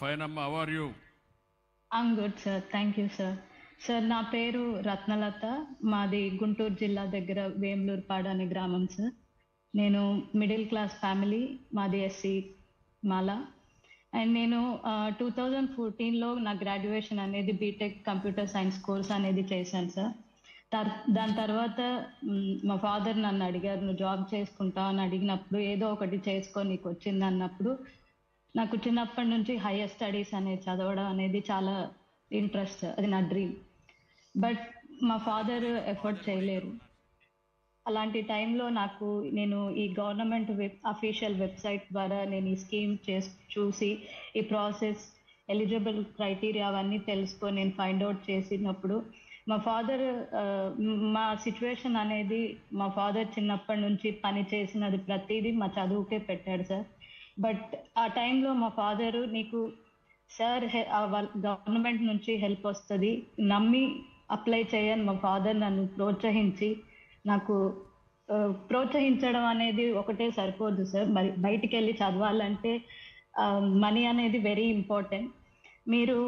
Fine అమ్మ how are you I'm good sir thank you sir sir నా పేరు రత్నలత. మాది గుంటూరు జిల్లా దగ్గర వేములూరుపాడు అనే గ్రామం సార్ నేను మిడిల్ క్లాస్ ఫ్యామిలీ మాది ఎస్సీ మాల. అండ్ నేను టూ థౌజండ్ ఫోర్టీన్లో నా గ్రాడ్యుయేషన్ అనేది బీటెక్ కంప్యూటర్ సైన్స్ కోర్స్ అనేది చేశాను సార్ దాని తర్వాత మా ఫాదర్ నన్ను అడిగారు నువ్వు జాబ్ చేసుకుంటావు అని అడిగినప్పుడు ఏదో ఒకటి చేసుకో నీకు వచ్చింది అన్నప్పుడు నాకు చిన్నప్పటి నుంచి హైయర్ స్టడీస్ అనేది చదవడం అనేది చాలా ఇంట్రెస్ట్ అది నా డ్రీమ్ బట్ మా ఫాదర్ ఎఫర్ట్ చేయలేరు. అలాంటి టైంలో నాకు నేను ఈ గవర్నమెంట్ వెబ్ అఫీషియల్ వెబ్సైట్ ద్వారా నేను ఈ స్కీమ్ చేసి చూసి ఈ ప్రాసెస్ ఎలిజిబుల్ క్రైటీరియా అవన్నీ తెలుసుకొని నేను ఫైండ్ అవుట్ చేసినప్పుడు మా ఫాదర్ uh, మా సిచ్యువేషన్ అనేది మా ఫాదర్ చిన్నప్పటి నుంచి పని చేసినది ప్రతిదీ మా చదువుకే పెట్టాడు సార్. బట్ ఆ టైంలో మా ఫాదరు నీకు సార్ గవర్నమెంట్ నుంచి హెల్ప్ వస్తుంది. నమ్మి అప్లై చేయని మా ఫాదర్ నన్ను ప్రోత్సహించి నాకు ప్రోత్సహించడం అనేది ఒకటే సరిపోదు సార్. మరి బయటికి వెళ్ళి చదవాలంటే మనీ అనేది వెరీ ఇంపార్టెంట్. మీరు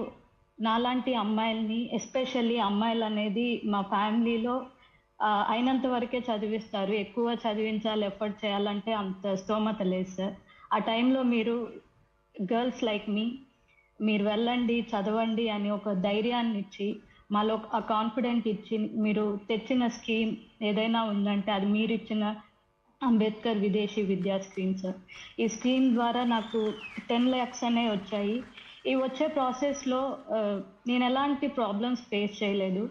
నాలాంటి అమ్మాయిల్ని ఎస్పెషల్లీ అమ్మాయిలు అనేది మా ఫ్యామిలీలో అయినంత వరకే చదివిస్తారు. ఎక్కువ చదివించాలి ఎఫర్ట్ చేయాలంటే అంత స్తోమత లేదు సార్. ఆ టైంలో మీరు గర్ల్స్ లైక్ మీ మీరు వెళ్ళండి చదవండి అని ఒక ధైర్యాన్ని ఇచ్చి మాలో ఆ కాన్ఫిడెంట్ ఇచ్చి మీరు తెచ్చిన స్కీమ్ ఏదైనా ఉందంటే అది మీరు ఇచ్చిన అంబేద్కర్ విదేశీ విద్యా స్కీమ్ సార్ ఈ స్కీమ్ ద్వారా నాకు టెన్ ల్యాక్స్ అనే వచ్చాయి. ఈ వచ్చే ప్రాసెస్లో నేను ఎలాంటి ప్రాబ్లమ్స్ ఫేస్ చేయలేదు.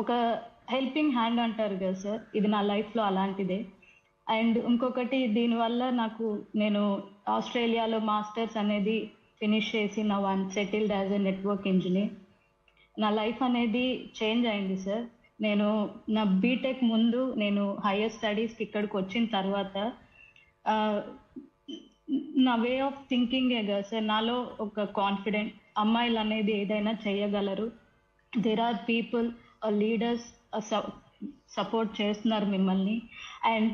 ఒక హెల్పింగ్ హ్యాండ్ అంటారు కదా సార్ ఇది నా లైఫ్లో అలాంటిదే. అండ్ ఇంకొకటి దీనివల్ల నాకు నేను ఆస్ట్రేలియాలో మాస్టర్స్ అనేది ఫినిష్ చేసి నా one settled as a network engineer. నా లైఫ్ అనేది చేంజ్ అయింది సార్. నేను నా బీటెక్ ముందు నేను హైయర్ స్టడీస్కి ఇక్కడికి వచ్చిన తర్వాత నా వే ఆఫ్ థింకింగ్ కదా సార్. నాలో ఒక కాన్ఫిడెంట్ అమ్మాయిలు అనేది ఏదైనా చేయగలరు. There are people leaders support చేస్తున్నారు మిమ్మల్ని. అండ్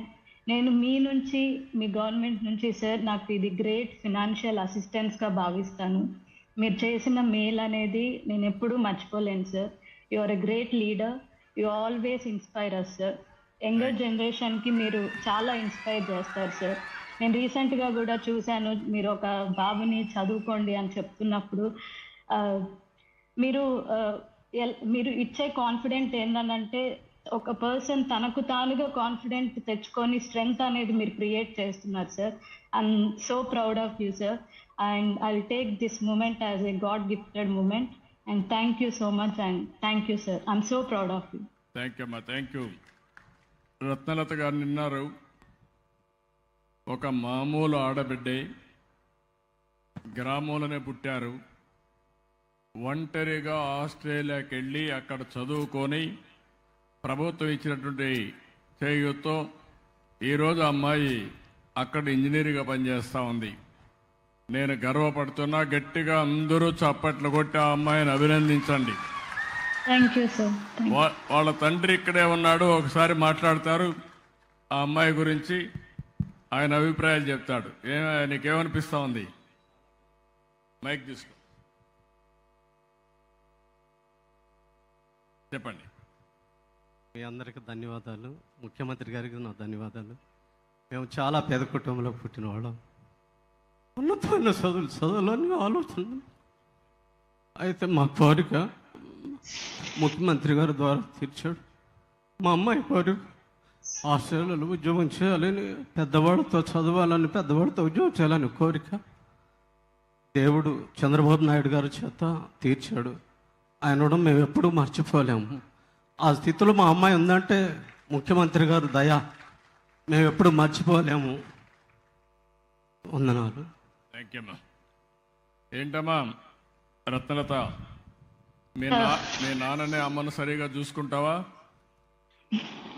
నేను మీ నుంచి మీ గవర్నమెంట్ నుంచి సార్ నాకు ఇది గ్రేట్ ఫినాన్షియల్ అసిస్టెన్స్గా భావిస్తాను. మీరు చేసిన మేల్ అనేది నేను ఎప్పుడూ మర్చిపోలేను sir you are a great leader you always inspire us sir younger జనరేషన్కి మీరు చాలా ఇన్స్పైర్ చేస్తారు సార్ నేను రీసెంట్గా కూడా చూశాను మీరు ఒక బాబుని చదువుకోండి అని చెప్తున్నప్పుడు మీరు మీరు ఇచ్చే కాన్ఫిడెంట్ ఏంటంటే ఒక పర్సన్ తనకు తానుగా కాన్ఫిడెంట్ తెచ్చుకొని స్ట్రెంగ్త్ అనేది మీరు క్రియేట్ చేస్తున్నారు sir I'm so proud of you sir and I take this moment as a god gifted moment and thank you so much and thank you sir I'm so proud of you thank you అమ్మా thank you Ratnalatha garu నిన్నారు. ఒక మామూలు ఆడబిడ్డే గ్రామంలోనే పుట్టారు. ఒంటరిగా ఆస్ట్రేలియాకి వెళ్ళి అక్కడ చదువుకొని ప్రభుత్వం ఇచ్చినటువంటి చేయూతో ఈరోజు ఆ అమ్మాయి అక్కడ ఇంజనీరింగ్గా పనిచేస్తూ ఉంది. నేను గర్వపడుతున్నా గట్టిగా అందరూ చప్పట్లు కొట్టి ఆ అమ్మాయిని అభినందించండి. వాళ్ళ తండ్రి ఇక్కడే ఉన్నాడు ఒకసారి మాట్లాడతారు ఆ అమ్మాయి గురించి ఆయన అభిప్రాయాలు చెప్తాడు. ఏ నీకేమనిపిస్తా ఉంది? మైక్ తీసుకో. చెప్పండి. మీ అందరికి ధన్యవాదాలు. ముఖ్యమంత్రి గారికి నా ధన్యవాదాలు. మేము చాలా పేద కుటుంబంలో పుట్టిన వాళ్ళం ఉన్నతమైన చదువులు చదువులని ఆలోచన అయితే మా కోరిక ముఖ్యమంత్రి గారి ద్వారా తీర్చాడు. మా అమ్మాయి కోరిక ఆస్ట్రేలియాలో ఉద్యోగం చేయాలని పెద్దవాళ్ళతో చదవాలని పెద్దవాళ్ళతో ఉద్యోగం చేయాలని కోరిక. దేవుడు చంద్రబాబు నాయుడు గారి చేత తీర్చాడు. ఆయన కూడా మేము ఎప్పుడూ మర్చిపోలేము. ఆ స్థితిలో మా అమ్మాయి ఉందంటే ముఖ్యమంత్రి గారు దయ. మేము ఎప్పుడు మర్చిపోలేము. వందనాలు. థ్యాంక్ యూ అమ్మా ఏంటమ్మా రత్నలత మీ నా మీ నాన్ననే అమ్మను సరిగా చూసుకుంటావా?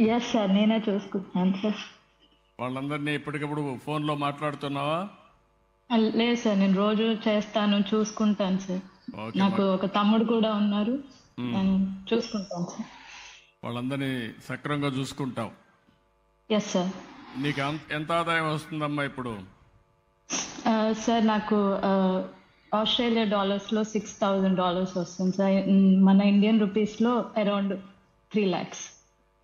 ఎస్ సార్ నేనే చూసుకుంటున్నాను సార్ వాళ్ళందరినీ ఇప్పటికప్పుడు ఫోన్లో మాట్లాడుతున్నావా? లేదు సార్ నేను రోజు చేస్తాను చూసుకుంటాను సార్ నాకు ఒక తమ్ముడు కూడా ఉన్నారు. నేను చూసుకుంటాను సార్ వాళ్ళందరినీ సక్రమంగా చూసుకుంటావు ఎస్ సార్ నీకు ఎంత- ఎంత ఆదాయం వస్తుందమ్మా ఇప్పుడు? సార్ నాకు ఆస్ట్రేలియా డాలర్స్లో సిక్స్ థౌజండ్ డాలర్స్ వస్తుంది సార్ మన ఇండియన్ రూపీస్లో around three lakhs.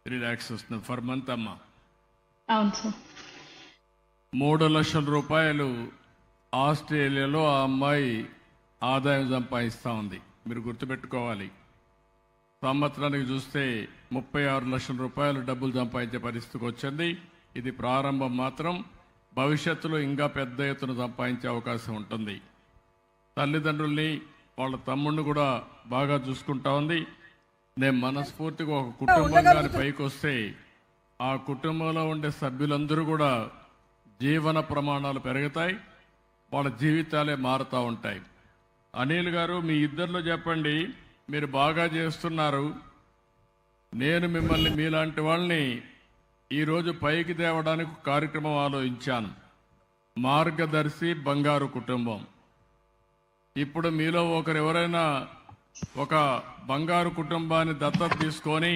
Three lakhs వస్తుంది ఫర్ మంత్ అమ్మ. అవును సార్ మూడు లక్షల రూపాయలు ఆస్ట్రేలియాలో ఆ అమ్మాయి ఆదాయం సంపాదిస్తూ ఉంది. మీరు గుర్తుపెట్టుకోవాలి. సంవత్సరానికి చూస్తే ముప్పై ఆరు లక్షల రూపాయలు డబ్బులు సంపాదించే పరిస్థితికి వచ్చింది. ఇది ప్రారంభం మాత్రం భవిష్యత్తులో ఇంకా పెద్ద ఎత్తున సంపాదించే అవకాశం ఉంటుంది. తల్లిదండ్రుల్ని వాళ్ళ తమ్ముడిని కూడా బాగా చూసుకుంటా ఉంది. నేను మనస్ఫూర్తిగా ఒక కుటుంబం కానీ పైకి వస్తే ఆ కుటుంబంలో ఉండే సభ్యులందరూ కూడా జీవన ప్రమాణాలు పెరుగుతాయి. వాళ్ళ జీవితాలే మారుతూ ఉంటాయి. అనిల్ గారు మీ ఇద్దరిలో చెప్పండి. మీరు బాగా చేస్తున్నారు. నేను మిమ్మల్ని మీలాంటి వాళ్ళని ఈరోజు పైకి తేవడానికి కార్యక్రమం ఆలోచించాను. మార్గదర్శి బంగారు కుటుంబం. ఇప్పుడు మీలో ఒకరు ఎవరైనా ఒక బంగారు కుటుంబాన్ని దత్తత తీసుకొని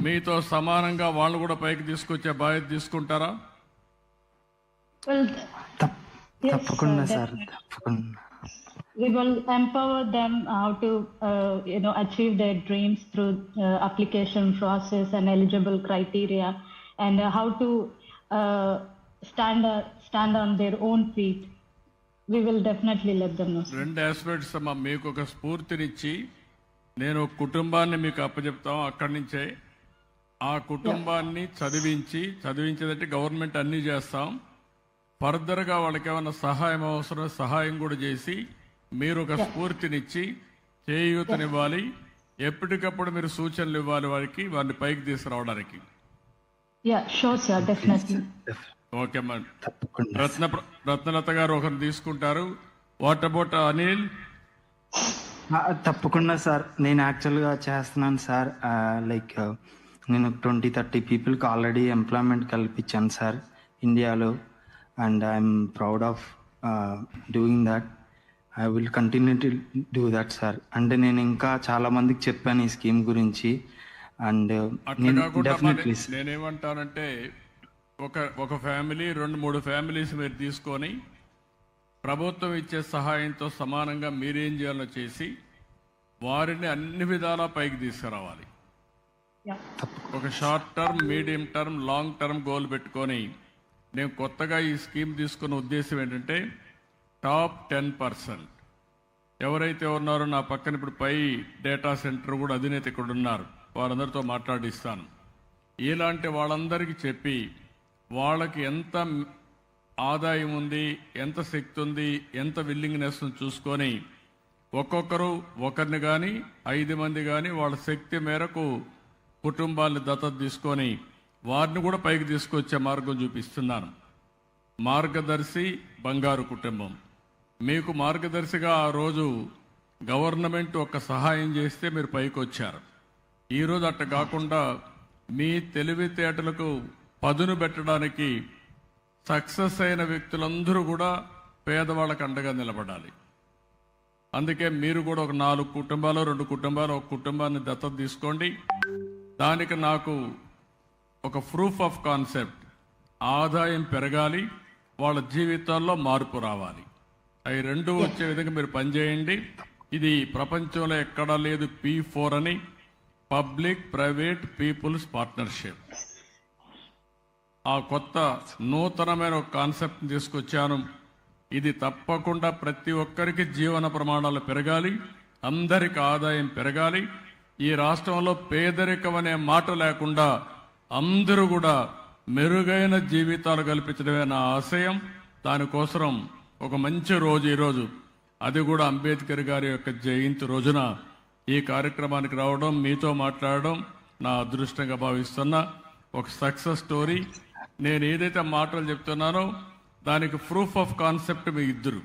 మీతో సమానంగా వాళ్ళు కూడా పైకి తీసుకొచ్చే బాధ్యత తీసుకుంటారా? తప్పకుండా సార్. తప్పకుండా. We will empower them how to uh, you know achieve their dreams through uh, application process and eligible criteria and uh, how to uh, stand uh, stand on their own feet we will definitely let them know. రెండు aspects అమ్మా మీకు ఒక స్ఫూర్తినిచ్చి నేను కుటుంబాన్ని మీకు అప్పచెప్తాం అక్కడి నుంచే ఆ కుటుంబాన్ని చదివించి చదివించేదంటే గవర్నమెంట్ అన్నీ చేస్తాం ఫర్దర్గా వాళ్ళకి ఏమైనా సహాయం అవసరం సహాయం కూడా చేసి మీరు ఒక స్ఫూర్తినిచ్చి చేయూతనివ్వాలి. ఎప్పటికప్పుడు మీరు సూచనలు ఇవ్వాలి వారికి వారిని పైకి తీసుకురావడానికి. ఓకే తప్పకుండా. రత్న రత్నలత గారు ఒకరిని తీసుకుంటారు. What about Anil? ఆ, తప్పకుండా సార్. నేను యాక్చువల్గా చేస్తున్నాను సార్. లైక్ నేను ట్వంటీ థర్టీ పీపుల్కి ఆల్రెడీ ఎంప్లాయ్మెంట్ కల్పించాను సార్ ఇండియాలో. And I'm proud of doing that. I will continue to do that sir అంటే నేను ఇంకా చాలా మందికి చెప్పాను ఈ స్కీమ్ గురించి. అండ్ డెఫినెట్లీ మరి నేనేమంటానంటే ఒక ఒక ఫ్యామిలీ రెండు మూడు ఫ్యామిలీస్ మీరు తీసుకొని ప్రభుత్వం ఇచ్చే సహాయంతో సమానంగా మీరేం చేయాలో చేసి వారిని అన్ని విధాలా పైకి తీసుకురావాలి. ఒక short term medium term long term goal పెట్టుకొని నేను కొత్తగా ఈ స్కీమ్ తీసుకున్న ఉద్దేశం ఏంటంటే టాప్ టెన్ పర్సెంట్ ఎవరైతే ఉన్నారో నా పక్కన ఇప్పుడు పై డేటా సెంటర్ కూడా అధినేత ఇక్కడ ఉన్నారు. వారందరితో మాట్లాడిస్తాను. ఇలాంటి వాళ్ళందరికీ చెప్పి వాళ్ళకి ఎంత ఆదాయం ఉంది ఎంత శక్తి ఉంది ఎంత విల్లింగ్నెస్ చూసుకొని ఒక్కొక్కరు ఒకరిని కానీ ఐదు మంది కానీ వాళ్ళ శక్తి మేరకు కుటుంబాన్ని దత్తత తీసుకొని వారిని కూడా పైకి తీసుకొచ్చే మార్గం చూపిస్తున్నాను. మార్గదర్శి బంగారు కుటుంబం. మీకు మార్గదర్శిగా ఆ రోజు గవర్నమెంట్ ఒక సహాయం చేస్తే మీరు పైకి వచ్చారు ఈరోజు అట్ట కాకుండా మీ తెలివితేటలకు పదును పెట్టడానికి సక్సెస్ అయిన వ్యక్తులందరూ కూడా పేదవాళ్ళకు అండగా నిలబడాలి. అందుకే మీరు కూడా ఒక నాలుగు కుటుంబాలు రెండు కుటుంబాలు ఒక కుటుంబాన్ని దత్తత తీసుకోండి. దానికి నాకు ఒక ప్రూఫ్ ఆఫ్ కాన్సెప్ట్ ఆదాయం పెరగాలి వాళ్ళ జీవితాల్లో మార్పు రావాలి. అవి రెండు వచ్చే విధంగా మీరు పనిచేయండి. ఇది ప్రపంచంలో ఎక్కడా లేదు పీ ఫోర్ అని. పబ్లిక్ ప్రైవేట్ పీపుల్స్ పార్ట్నర్షిప్ ఆ కొత్త నూతనమైన ఒక కాన్సెప్ట్ తీసుకొచ్చాను. ఇది తప్పకుండా ప్రతి ఒక్కరికి జీవన ప్రమాణాలు పెరగాలి. అందరికి ఆదాయం పెరగాలి. ఈ రాష్ట్రంలో పేదరికం అనే మాట లేకుండా అందరూ కూడా మెరుగైన జీవితాలు కల్పించడమే నా ఆశయం. దానికోసం ఒక మంచి రోజు ఈరోజు. అది కూడా అంబేద్కర్ గారి యొక్క జయంతి రోజున ఈ కార్యక్రమానికి రావడం మీతో మాట్లాడడం నా అదృష్టంగా భావిస్తున్నా. ఒక సక్సెస్ స్టోరీ. నేను ఏదైతే మాటలు చెప్తున్నానో దానికి ప్రూఫ్ ఆఫ్ కాన్సెప్ట్ మీ ఇద్దరు.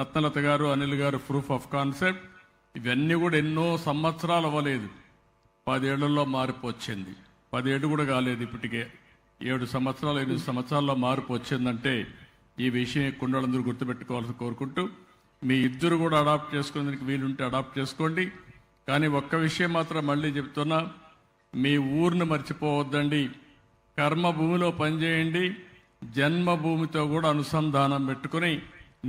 రత్నలత గారు అనిల్ గారు ప్రూఫ్ ఆఫ్ కాన్సెప్ట్. ఇవన్నీ కూడా ఎన్నో సంవత్సరాలు అవ్వలేదు. పదేళ్ళలో మార్పు వచ్చింది. పదేళ్ళు కూడా కాలేదు ఇప్పటికే. ఏడు సంవత్సరాలు ఎనిమిది సంవత్సరాల్లో మార్పు వచ్చిందంటే ఈ విషయం కుండలందరూ గుర్తుపెట్టుకోవాలని కోరుకుంటూ మీ ఇద్దరు కూడా అడాప్ట్ చేసుకునేందుకు వీలుంటే అడాప్ట్ చేసుకోండి. కానీ ఒక్క విషయం మాత్రం మళ్ళీ చెప్తున్నా మీ ఊరిని మర్చిపోవద్దండి. కర్మభూమిలో పనిచేయండి జన్మభూమితో కూడా అనుసంధానం పెట్టుకుని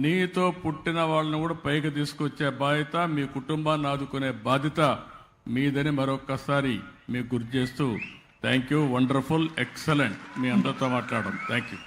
నీతో పుట్టిన వాళ్ళని కూడా పైకి తీసుకొచ్చే బాధ్యత మీ కుటుంబాన్ని ఆదుకునే బాధ్యత మీదని మరొక్కసారి మీకు గుర్తు చేస్తూ థ్యాంక్ యూ వండర్ఫుల్ ఎక్సలెంట్ మీ అందరితో మాట్లాడడం. Thank you